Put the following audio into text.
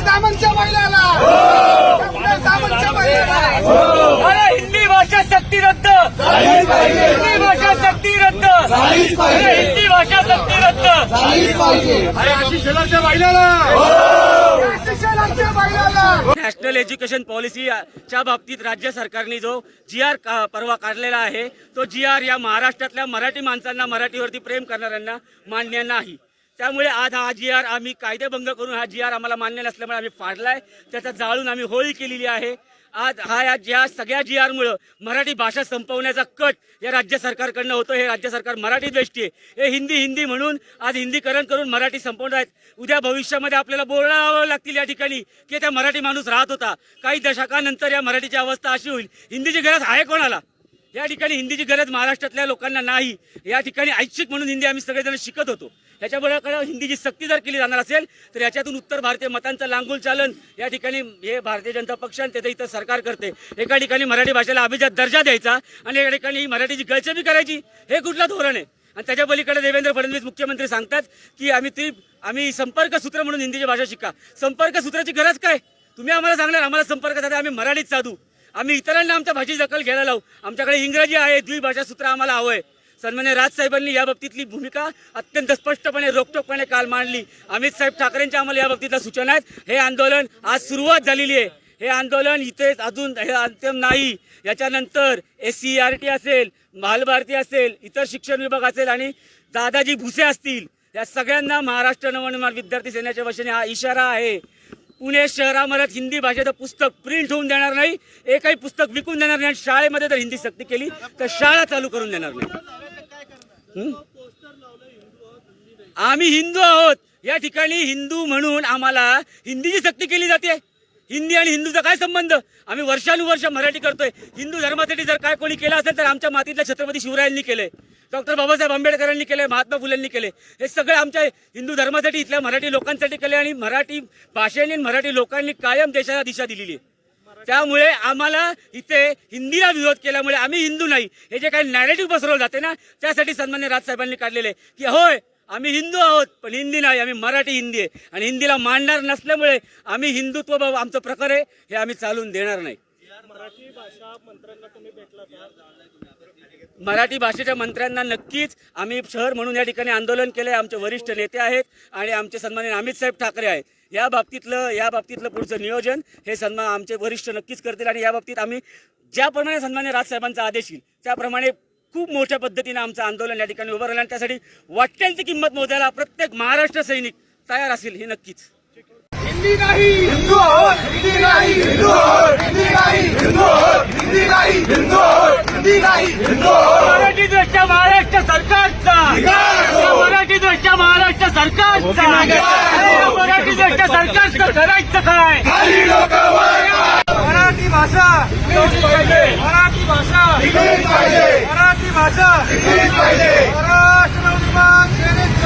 सामनच्या महिलाला. हिंदी भाषा सक्ती रद्द. हिंदी भाषा सक्ती रद्द. हिंदी भाषा सक्ती रद्द. महिलाला. नॅशनल एज्युकेशन पॉलिसीच्या बाबतीत राज्य सरकारने जो जी आर परवा काढलेला आहे तो जी आर या महाराष्ट्रातल्या मराठी माणसांना मराठीवरती प्रेम करणाऱ्यांना मान्य नाही. त्यामुळे आज हा जी आर आम्ही कायदेभंग करून हा जी आर आम्हाला मान्य नसल्यामुळे आम्ही फाडलाय. त्याचा जाळून आम्ही होळी केलेली आहे. आज हा या ज्या सगळ्या जी आरमुळं मराठी भाषा संपवण्याचा कट या राज्य सरकारकडनं होतो हे राज्य सरकार मराठी दृष्टी आहे. हे हिंदी हिंदी म्हणून आज हिंदीकरण करून मराठी संपवणार आहेत. उद्या भविष्यामध्ये आपल्याला बोलावं लागतील या ठिकाणी की त्या मराठी माणूस राहत होता. काही दशकानंतर या मराठीची अवस्था अशी होईल. हिंदीची गरज आहे कोणाला? या ठिकाणी हिंदीची गरज महाराष्ट्रातल्या लोकांना नाही. या ठिकाणी ऐच्छिक म्हणून हिंदी आम्ही सगळेजण शिकत होतो. ह्याच्यामुळे हिंदीची सक्ती जर केली जाणार असेल तर याच्यातून उत्तर भारतीय मतांचं लांगूल चालन. या ठिकाणी हे भारतीय जनता पक्ष आणि त्याचं इथं सरकार करते. एका ठिकाणी मराठी भाषेला अभिजात दर्जा द्यायचा आणि एका ठिकाणी मराठीची गळचेपी करायची हे कुठलं धोरण आहे? आणि त्याच्या पलीकडे देवेंद्र फडणवीस मुख्यमंत्री सांगतात की आम्ही ती आम्ही संपर्क सूत्र म्हणून हिंदीची भाषा शिका. संपर्क सूत्राची गरज काय? तुम्ही आम्हाला सांगणार आम्हाला संपर्क साधा आम्ही मराठीत साधू. आम्ही इतरांना आमच्या भाषेची दखल घ्यायला लावू. आमच्याकडे इंग्रजी आहे द्विभाषा सूत्र आम्हाला हवंय. सन्मान्य राजसाहेबांनी या बाबतीतली भूमिका अत्यंत स्पष्टपणे रोखटोकपणे काल मांडली. अमित साहेब ठाकरेंच्या आम्हाला या बाबतीतल्या सूचना आहेत. हे आंदोलन आज सुरुवात झालेली आहे. हे आंदोलन इथे अजून हे अंतिम नाही. याच्यानंतर एस सी आर टी असेल बालभारती असेल इतर शिक्षण विभाग असेल आणि दादाजी भुसे असतील. या सगळ्यांना महाराष्ट्र नवनिर्माण विद्यार्थी सेनेच्या वतीने हा इशारा आहे. पुणे शहरामध्ये हिंदी भाषेचं पुस्तक प्रिंट होऊन देणार नाही. एकही पुस्तक विकून देणार नाही. आणि शाळेमध्ये जर हिंदी सक्ती केली तर शाळा चालू करून देणार नाही. आम्ही हिंदू आहोत. या ठिकाणी हिंदू म्हणून आम्हाला हिंदीची सक्ती केली जाते. हिंदी आणि हिंदूचा काय संबंध? आम्ही वर्षानुवर्ष मराठी करतोय. हिंदू धर्मासाठी जर काय कोणी केलं असेल तर आमच्या मातीतल्या छत्रपती शिवरायांनी केलंय. डॉक्टर बाबासाहेब आंबेडकरांनी केले महात्मा फुलेंनी केले हे सगळे आमच्या हिंदू धर्मासाठी इथल्या मराठी लोकांसाठी केले आणि मराठी भाषेने मराठी लोकांनी कायम देशाला दिशा दिलेली आहे. त्यामुळे आम्हाला इथे हिंदीला विरोध केल्यामुळे आम्ही हिंदू नाही. हे जे काही नॅरेटिव्ह पसरवलं जाते ना त्यासाठी सन्मान्य राजसाहेबांनी काढलेले की होय आम्ही हिंदू आहोत पण हिंदी नाही आम्ही मराठी हिंदी आहे. आणि हिंदीला मांडणार नसल्यामुळे आम्ही हिंदुत्व बाबा आमचं प्रकार आहे हे आम्ही चालून देणार नाही. मराठी भाषेच्या मंत्र्यांना नक्कीच आम्ही शहर म्हणून या ठिकाणी आंदोलन केलंय आमचे वरिष्ठ नेते आहेत आणि आमचे सन्माननीय अमित साहेब ठाकरे आहेत. या बाबतीतलं या बाबतीतलं पुढचं नियोजन हे सन्मान आमचे वरिष्ठ नक्कीच करतील आणि या बाबतीत आम्ही ज्याप्रमाणे सन्मान्य राजसाहेबांचा आदेश येईल त्याप्रमाणे खूप मोठ्या पद्धतीने आमचं आंदोलन या ठिकाणी उभं राहिलं आणि त्यासाठी वाटेल ती किंमत मोजायला प्रत्येक महाराष्ट्र सैनिक तयार असेल हे नक्कीच. हिंदी नाही हिंदू आहोत. हिंदी नाही हिंदू आहोत. हिंदी नाही हिंदू आहोत. हिंदी नाही हिंदू आहोत. हिंदी नाही हिंदू मराठी दृष्ट्या महाराष्ट्र सरकारचा. मराठी दृष्ट्या महाराष्ट्र सरकारचा. मराठी दृष्ट्या सरकारचं करायचं काय? मराठी भाषा मराठी भाषा. पाहिजे. मराठी भाषा. शिकलीच पाहिजे. महाराष्ट्र नवनिर्माण सेनेचा